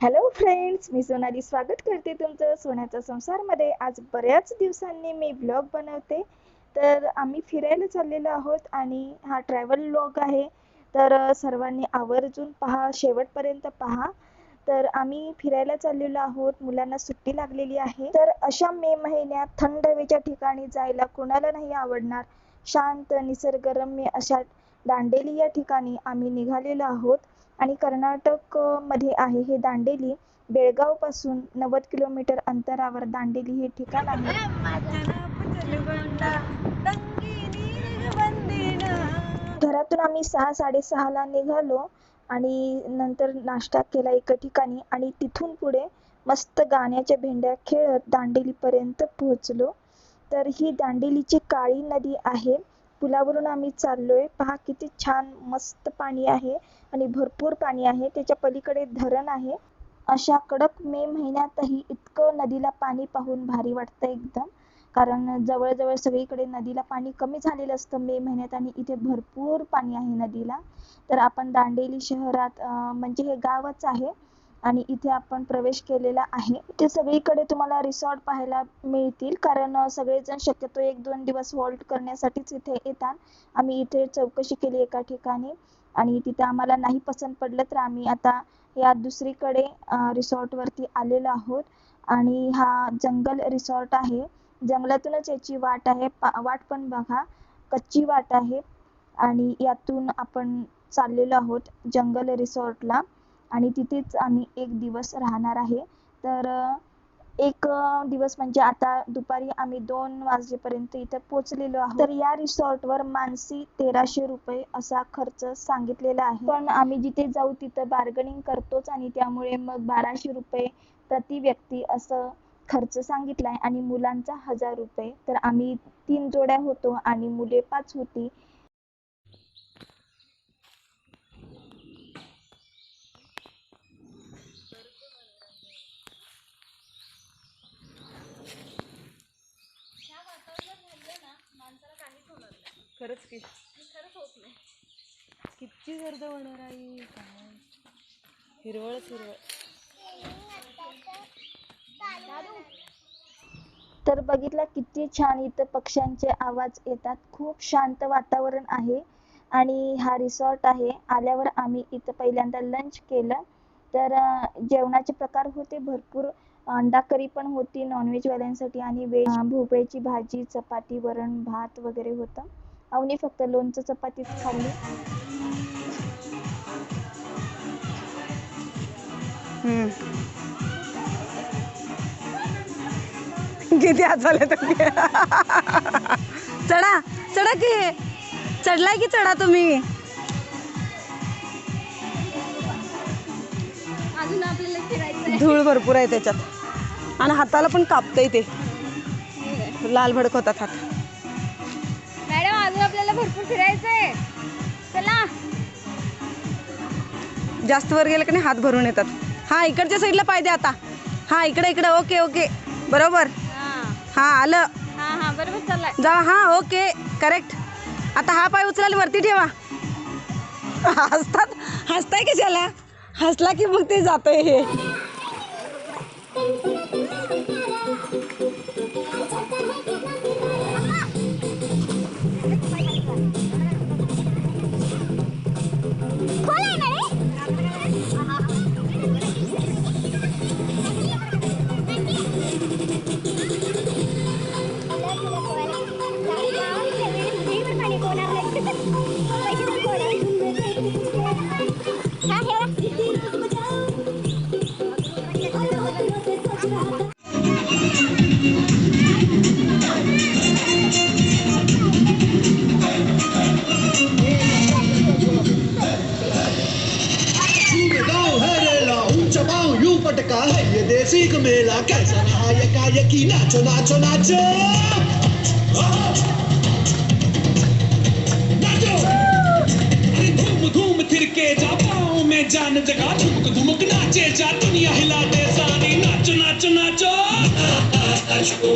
Hello friends मी सोनाली स्वागत करते तुमचं सोन्याचा संसारमध्ये. आज बऱ्याच दिवसांनी मी ब्लॉग बनवते. तर आम्ही फिरायला चाललेलो आहोत आणि हा ट्रॅव्हल ब्लॉग आहे. तर सर्वांनी आवर्जून पहा शेवटपर्यंत पहा. तर आम्ही फिरायला चाललेलो आहोत. मुलांना सुट्टी लागलेली आहे. तर अशा मे महिन्यात थंड हवेच्या ठिकाणी जायला कोणाला नाही आवडणार? शांत निसर्गरम्य अशा दांडेली या ठिकाणी आम्ही निघालेलो आहोत. आणि कर्नाटकमध्ये आहे हे दांडेली. बेळगावपासून नव्वद किलोमीटर अंतरावर दांडेली हे ठिकाण आहे. घरातून आम्ही सहा साडेसहाला निघालो आणि नंतर नाश्ता केला एका ठिकाणी. आणि तिथून पुढे मस्त गाण्याच्या भेंड्या खेळत दांडेलीपर्यंत पोहोचलो. तर ही दांडेलीची काळी नदी आहे. पुलावरून आम्ही चाललोय. पहा किती छान मस्त पाणी आहे आणि भरपूर पाणी आहे. त्याच्या पलीकडे धरण आहे. अशा कडक मे महिन्यातही इतकं नदीला पाणी पाहून भारी वाटतं एकदम. कारण जवळजवळ सगळीकडे नदीला पाणी कमी झालेलं असतं मे महिन्यात आणि इथे भरपूर पाणी आहे नदीला. तर आपण दांडेली शहरात म्हणजे हे गावच आहे. आणि इथे आपण प्रवेश केलेला आहे. इथे सगळीकडे तुम्हाला रिसॉर्ट पाहायला मिळतील. कारण सगळेजण शक्यतो एक दोन दिवस हॉल्ट करण्यासाठीच इथे येतात. आम्ही इथे चौकशी केली एका ठिकाणी आणि तिथे आम्हाला नाही पसंत पडलं तर आम्ही आता या दुसरीकडे रिसॉर्टवरती आलेलो आहोत. आणि हा जंगल रिसॉर्ट आहे. जंगलातूनच याची वाट आहे. पा- वाट पण बघा. कच्ची वाट आहे. आणि यातून आपण चाललेलो आहोत जंगल रिसॉर्टला आणि तिथेच आम्ही एक दिवस राहणार आहे. तर एक दिवस म्हणजे आता दुपारी आम्ही दोन वाजेपर्यंत इथे पोहोचलेलो आहोत. तर या रिसॉर्टवर वर मानसी तेराशे रुपये असा खर्च सांगितलेला आहे. पण आम्ही जिथे जाऊ तिथं बार्गनिंग करतोच आणि त्यामुळे मग बाराशे रुपये प्रति व्यक्ती असं खर्च सांगितलाय. आणि मुलांचा हजार रुपये. तर आम्ही तीन जोड्या होतो आणि मुले पाच होती. खरंच की. किती गर्द होणार आहे काय? हिरवळच हिरवळ. तर बघितला किती छान इथं पक्ष्यांचे आवाज येतात. खूप शांत वातावरण आहे आणि हा रिसॉर्ट आहे. आल्यावर आम्ही इथं पहिल्यांदा लंच केलं. तर जेवणाचे प्रकार होते भरपूर. अंडा करी पण होती नॉनव्हेज वाल्यांसाठी आणि व्हेज भोपळ्याची भाजी चपाती वरण भात वगैरे होतं. अवनी फक्त लोणचं चपातीच खाल्ली. किती हात झाले तुम्ही? चढा चढा की. चढलाय की चढा तुम्ही? अजून आपल्याला फिरायचं धूळ भरपूर आहे त्याच्यात. आणि हाताला पण कापतंय ते. लाल भडक होतात हात. भरपूर फिरायचंय. चला. जास्त वर गेलं की नाही हात भरून येतात. हा इकडच्या साईडला पाहिजे आता. हा इकडे इकडे. ओके ओके बरोबर. हा. हा आलं. हा हा बरोबर जा हा ओके करेक्ट आता हा पाय उचलायला वरती ठेवा. हसतात. हसताय कशाला? हसला की मग ते जातंय हे. देसी का मेला कैसा रहा ये का यकी नाचो नाचो नाचो नाचो अरे घूम घूम थिरके जा, पाँव में जान जगा धुमक धुमक नाचे जा, दुनिया हिला दे सारी नाचो नाचो नाचो नाचो।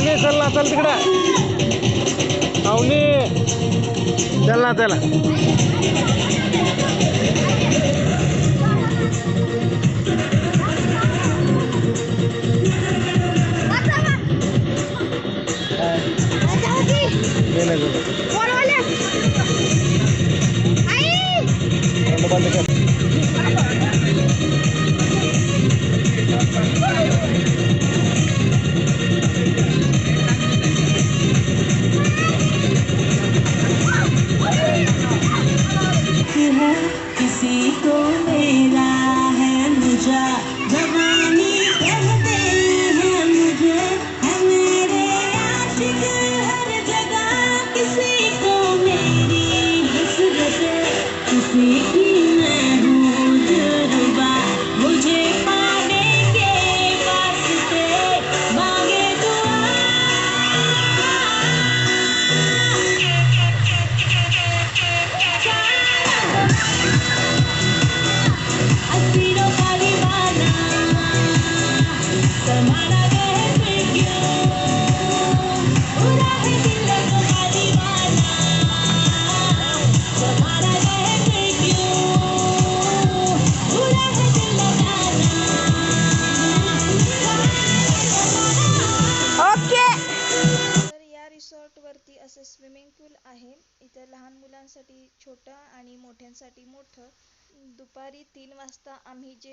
अवनी चल चल तिकडं. अवनी चल ना चला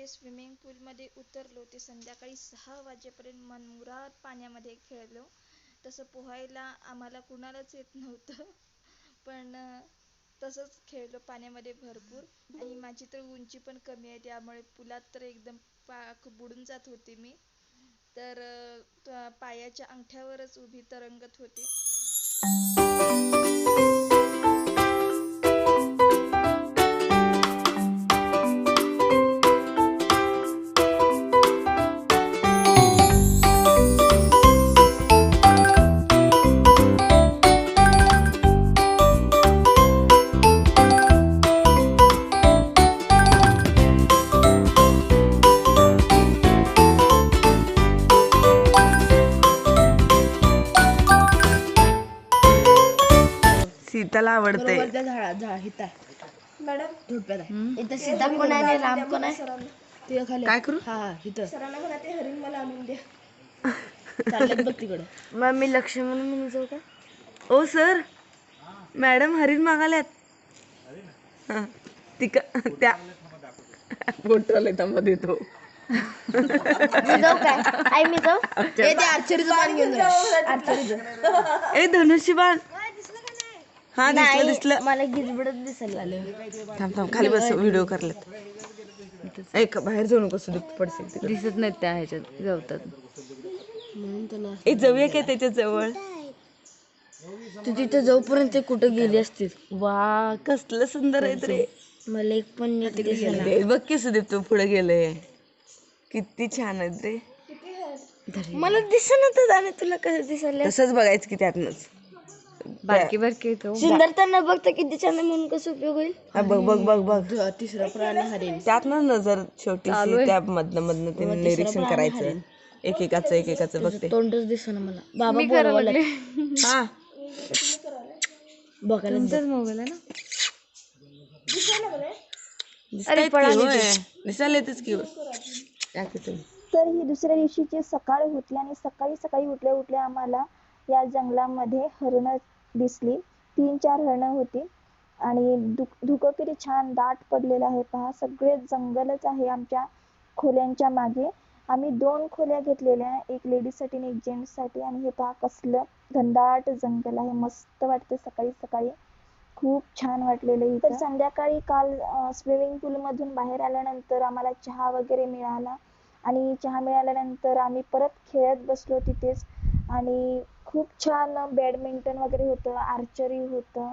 स्विमिंग पूलमध्ये उतरलो. ते संध्याकाळी सहा वाजेपर्यंत मनमुराद पाण्यामध्ये खेळलो. तसं पोहायला आम्हाला कुणालाच येत नव्हतं. पण तसंच खेळलो पाण्यामध्ये भरपूर. आणि माझी तर उंची पण कमी आहे त्यामुळे पुलात तर एकदम पाक बुडून जात होते मी. तर पायाच्या अंगठ्यावरच उभी तरंगत होते. सीताला आवडते. सीता कोण आहे आणि राम कोण आहे? काय करू? सरांना म्हणा ते हरिण मला आणून द्या. मग मी लक्ष्मण म्हणून जाऊ का? ओ सर. मॅडम हरीण मागाल्यात. हं, तिक त्या फोटोला थांबा देतो. मी जाऊ काय? आई मी जाऊ? ए धनुष्य बाण हा दिसलं दिसलं. मला गिजबडत दिसायला आलं थांब थांब खाली बस व्हिडिओ करलेत. ऐक बाहेर जाऊ नको सुद्धा पडशील तिकडे. दिसत नाहीत त्या ह्याच्यात गवतात. ए जाऊया काय त्याच्याजवळ. तू तिथे जाऊपर्यंत ते कुठं गेली असतील वा कसलं सुंदर आहे रे. मला एक पण नीट दिसेना ते बघ की सुदीप तू पुढे गेले किती छान आहेत रे. मला दिसेना तर आणि तुला कसं दिसायला तसंच बघायचं की त्यातनच. बारकी बारकी सुंदरता न बघता किती छान आहे म्हणून कसं उपयोग होईल? हा, बघ बघ बघ बघ. तिसरा प्राणी हरिण. त्यातनं नजर छोटीशी त्या मधनं मधनं ते निरीक्षण करायचं. एकेकाचं एकेकाचं बघते. तोंडच दिसेना मला. बाबा बोलवायला हा. बघायला तुमचाच मोबाईल आहे ना? दिसतायत की, होय. दिसायला येतेच की होय. या की तुम्ही. तर ही दुसऱ्या दिवशीची सकाळ होती आणि सकाळी सकाळी उठल्या उठल्या आम्हाला या जंगलामध्ये हरणं दिसली. तीन चार हरणं होती. आणि धुक धुकं किती छान दाट पडलेलं आहे पहा. सगळे जंगलच आहे आमच्या खोल्यांच्या मागे. आम्ही दोन खोल्या घेतलेल्या. एक लेडीजसाठी आणि एक जेंट्ससाठी आणि हे पहा कसलं घनदाट जंगल आहे. मस्त वाटते सकाळी सकाळी. खूप छान वाटलेलं इथं. तर संध्याकाळी काल स्विमिंग पूल मधून बाहेर आल्यानंतर आम्हाला चहा वगैरे मिळाला. आणि चहा मिळाल्यानंतर आम्ही परत खेळत बसलो तिथेच. आणि खूप छान बॅडमिंटन वगैरे होतं आर्चरी होतं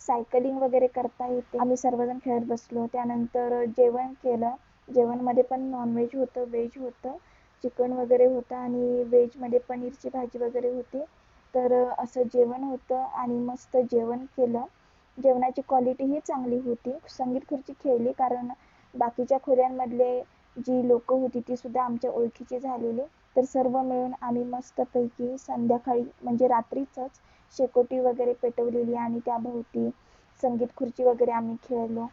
सायकलिंग वगैरे करता येते. आम्ही सर्वजण खेळत बसलो. त्यानंतर जेवण केलं. जेवणमध्ये पण नॉनव्हेज होतं व्हेज होतं चिकन वगैरे होतं आणि व्हेजमध्ये पनीरची भाजी वगैरे होती. तर असं जेवण होतं आणि मस्त जेवण केलं. जेवणाची क्वालिटीही चांगली होती. संगीत खुर्ची खेळली कारण बाकीच्या खोल्यांमधले जी लोक होती ती सुद्धा आमच्या ओळखीची झालेली. तर सर्व मिळून आम्ही मस्तपैकी संध्याकाळी म्हणजे रात्रीचंच शेकोटी वगैरे पेटवलेली आणि त्याभोवती संगीत खुर्ची वगैरे आम्ही खेळलो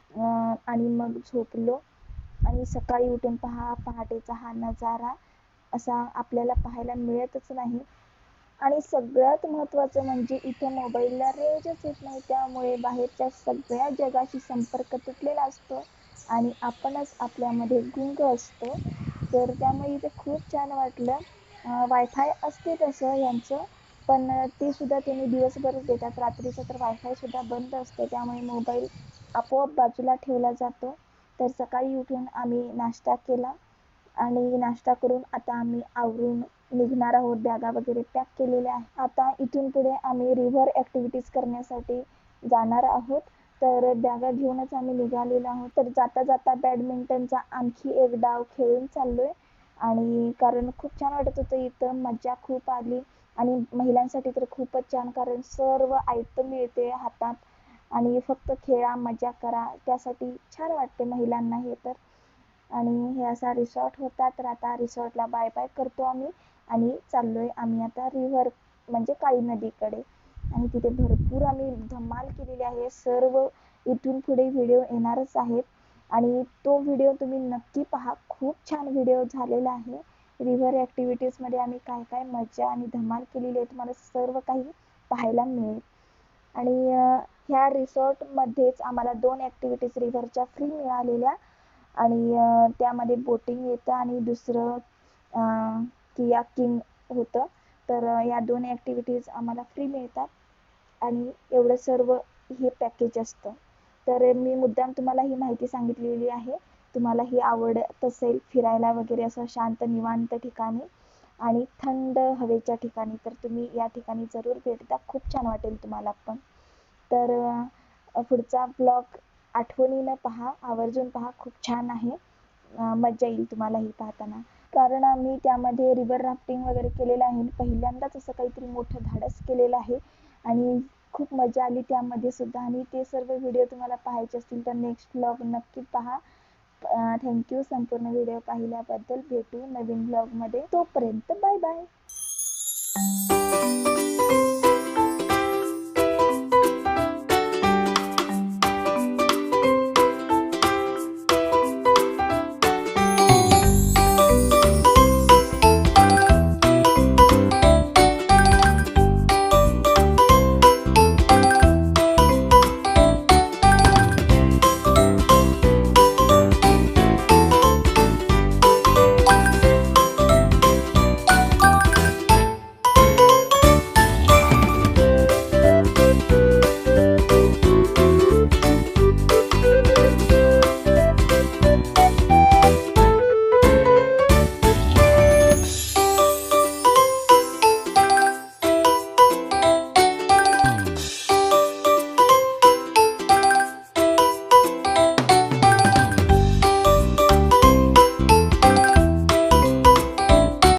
आणि मग झोपलो. आणि सकाळी उठून पहा पहाटेचा हा नजारा असा आपल्याला पाहायला मिळतच नाही. आणि सगळ्यात महत्त्वाचं म्हणजे इथं मोबाईलला रेंजच येत नाही त्यामुळे बाहेरच्या सगळ्या जगाशी संपर्क तुटलेला असतो आणि आपणच आपल्यामध्ये गुंग असतो. तर त्यामुळे इथे खूप छान वाटलं. वायफाय असते तसं यांचं पण ते सुद्धा त्यांनी दिवसभरच देतात. रात्रीचं तर वायफाय सुद्धा बंद असतं त्यामुळे मोबाईल आपोआप बाजूला ठेवला जातो. तर सकाळी उठून आम्ही नाश्ता केला आणि नाश्ता करून आता आम्ही आवरून निघणार आहोत. बॅगा वगैरे पॅक केलेल्या आहे आता इथून पुढे आम्ही रिव्हर ॲक्टिव्हिटीज करण्यासाठी जाणार आहोत. तर बॅगा घेऊनच आम्ही निघालेलो आहोत. तर जाता जाता बॅडमिंटनचा आणखी एक डाव खेळून चाललोय. आणि कारण खूप छान वाटत होतं इथं मज्जा खूप आली. आणि महिलांसाठी तर खूपच छान कारण सर्व आयटम मिळते हातात. आणि फक्त खेळा मजा करा त्यासाठी छान वाटते महिलांना हे तर. आणि हे असा रिसॉर्ट होता तर आता रिसॉर्टला बाय बाय करतो आम्ही. आणि चाललोय आम्ही आता रिव्हर म्हणजे काळी नदीकडे. आणि तिथे भरपूर आम्ही धमाल केलेली आहे. सर्व इथून पुढे व्हिडिओ येणारच आहेत. आणि तो व्हिडिओ तुम्ही नक्की पहा. खूप छान व्हिडिओ झालेला आहे. रिव्हर ॲक्टिव्हिटीजमध्ये आम्ही काय काय मजा आणि धमाल केलेली आहे तुम्हाला सर्व काही पाहायला मिळेल. आणि ह्या रिसॉर्टमध्येच आम्हाला दोन ॲक्टिव्हिटीज रिव्हरच्या फ्री मिळालेल्या. आणि त्यामध्ये बोटिंग येतं आणि दुसरं किया किंग होतं. तर या दोन ॲक्टिव्हिटीज आम्हाला फ्री मिळतात. आणि एवढं सर्व हे पॅकेज असतं. तर मी मुद्दाम तुम्हाला ही माहिती सांगितलेली आहे. तुम्हाला ही आवडत असेल फिरायला वगैरे असं शांत निवांत ठिकाणी आणि थंड हवेच्या ठिकाणी. तर तुम्ही या ठिकाणी जरूर भेट द्या खूप छान वाटेल तुम्हाला पण. तर पुढचा ब्लॉग आठवणीनं पहा. आवर्जून पहा. खूप छान आहे. मजा येईल तुम्हाला ही पाहताना. कारण आम्ही त्यामध्ये रिव्हर राफ्टिंग वगैरे केलेलं आहे. पहिल्यांदाच असं काहीतरी मोठं धाडस केलेलं आहे. आणि खूप मजा आली त्यामध्ये सुद्धा. आणि ते सर्व व्हिडिओ तुम्हाला पाहायचे असतील तर नेक्स्ट ब्लॉग नक्की पहा. थँक्यू संपूर्ण व्हिडिओ पाहिल्याबद्दल भेटू नवीन ब्लॉगमध्ये तोपर्यंत बाय बाय